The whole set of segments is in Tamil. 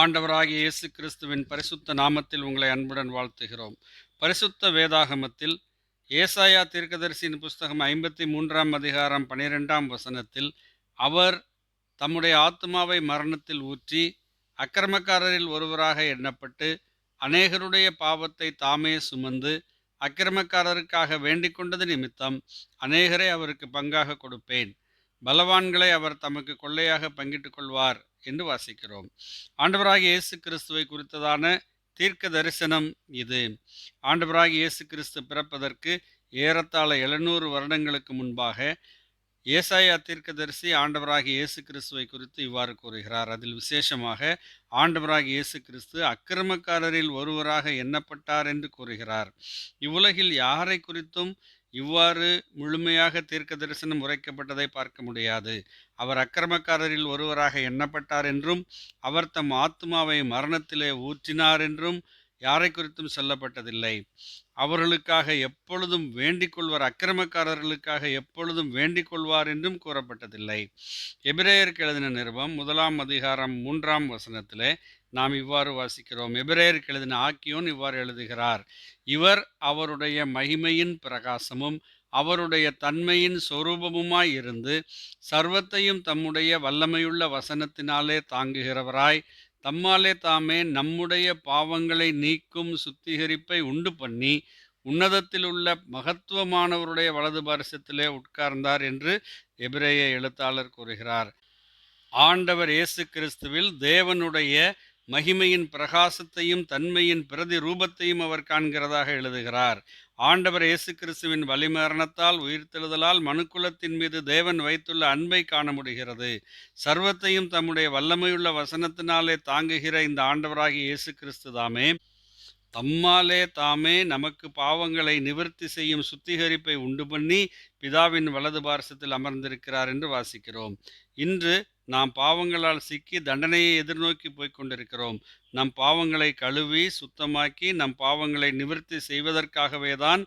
ஆண்டவராகிய இயேசு கிறிஸ்துவின் பரிசுத்த நாமத்தில் உங்களை அன்புடன் வாழ்த்துகிறோம். பரிசுத்த வேதாகமத்தில் ஏசாயா தீர்க்கதரிசியின் புஸ்தகம் ஐம்பத்தி மூன்றாம் அதிகாரம் பனிரெண்டாம் வசனத்தில் அவர் தம்முடைய ஆத்மாவை மரணத்தில் ஊற்றி அக்கிரமக்காரரில் ஒருவராக எண்ணப்பட்டு அநேகருடைய பாவத்தை தாமே சுமந்து அக்கிரமக்காரருக்காக வேண்டிக் கொண்டது நிமித்தம் அநேகரை அவருக்கு பங்காக கொடுப்பேன். பலவான்களை அவர் தமக்கு கொள்ளையாக பங்கிட்டுக் கொள்வார் என்று வாசிக்கிறோம். ஆண்டவராக இயேசு கிறிஸ்துவை குறித்ததான தீர்க்க தரிசனம் இது. ஆண்டவராக இயேசு கிறிஸ்து பிறப்பதற்கு ஏறத்தாழ எழுநூறு வருடங்களுக்கு முன்பாக ஏசாயா தீர்க்கதரிசி ஆண்டவராக இயேசு கிறிஸ்துவை குறித்து இவ்வாறு கூறுகிறார். அதில் விசேஷமாக ஆண்டவராக இயேசு கிறிஸ்து அக்கிரமக்காரரில் ஒருவராக எண்ணப்பட்டார் என்று கூறுகிறார். இவ்வுலகில் யாரை குறித்தும் இவ்வாறு முழுமையாக தீர்க்க தரிசனம் உரைக்கப்பட்டதை பார்க்க முடியாது. அவர் அக்கிரமக்காரரில் ஒருவராக எண்ணப்பட்டார் என்றும் அவர் தம் ஆத்மாவை மரணத்திலே ஊற்றினார் என்றும் யாரை குறித்தும் சொல்லப்பட்டதில்லை. அவர்களுக்காக எப்பொழுதும் வேண்டிக் கொள்வார் அக்கிரமக்காரர்களுக்காக எப்பொழுதும் வேண்டிக் கொள்வார் என்றும் கூறப்பட்டதில்லை. எபிரேயருக்கு எழுதின நிருபம் முதலாம் அதிகாரம் மூன்றாம் வசனத்திலே நாம் இவ்வாறு வாசிக்கிறோம். எபிரேயருக்கு எழுதின ஆக்கியோன் இவ்வாறு எழுதுகிறார். இவர் அவருடைய மகிமையின் பிரகாசமும் அவருடைய தன்மையின் சொரூபமுமாய் இருந்து சர்வத்தையும் தம்முடைய வல்லமையுள்ள வசனத்தினாலே தாங்குகிறவராய் தம்மாலே தாமே நம்முடைய பாவங்களை நீக்கும் சுத்திகரிப்பை உண்டு பண்ணி உன்னதத்தில் உள்ள மகத்துவமானவருடைய வலது பாரசத்திலே உட்கார்ந்தார் என்று எபிரேய எழுத்தாளர் கூறுகிறார். ஆண்டவர் இயேசு கிறிஸ்துவில் தேவனுடைய மகிமையின் பிரகாசத்தையும் தன்மையின் பிரதி ரூபத்தையும் அவர் காண்கிறதாக எழுதுகிறார். ஆண்டவர் இயேசு கிறிஸ்துவின் வலிமரணத்தால் உயிர்த்தெழுதலால் மனுக்குலத்தின் மீது தேவன் வைத்துள்ள அன்பை காண முடிகிறது சர்வத்தையும் தம்முடைய வல்லமையுள்ள வசனத்தினாலே தாங்குகிற இந்த ஆண்டவராகிய இயேசு கிறிஸ்து தாமே. தம்மாலே தாமே நமக்கு பாவங்களை நிவர்த்தி செய்யும் சுத்திகரிப்பை உண்டு பண்ணி பிதாவின் வலது பாரசத்தில் அமர்ந்திருக்கிறார் என்று வாசிக்கிறோம். இன்று நாம் பாவங்களால் சிக்கி தண்டனையை எதிர்நோக்கி போய்க் கொண்டிருக்கிறோம். நம் பாவங்களை கழுவி சுத்தமாக்கி நம் பாவங்களை நிவர்த்தி செய்வதற்காகவே தான்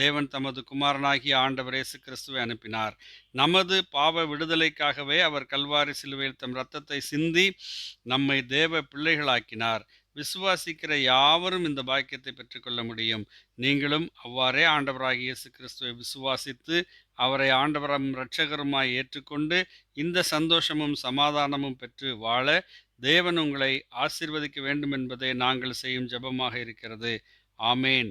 தேவன் தமது குமாரனாகிய ஆண்டவர் இயேசு கிறிஸ்துவை அனுப்பினார். நமது பாவ விடுதலைக்காகவே அவர் கல்வாரி சிலுவையில் தம் இரத்தத்தை சிந்தி நம்மை தேவ பிள்ளைகளாக்கினார். விசுவாசிக்கிற யாவரும் இந்த பாக்கியத்தை பெற்றுக்கொள்ள முடியும். நீங்களும் அவ்வாறே ஆண்டவராகிய இயேசு கிறிஸ்துவை விசுவாசித்து அவரை ஆண்டவரம் இரட்சகருமாய் ஏற்றுக்கொண்டு இந்த சந்தோஷமும் சமாதானமும் பெற்று வாழ தேவன் உங்களை ஆசிர்வதிக்க வேண்டும் என்பதே நாங்கள் செய்யும் ஜெபமாக இருக்கிறது. ஆமேன்.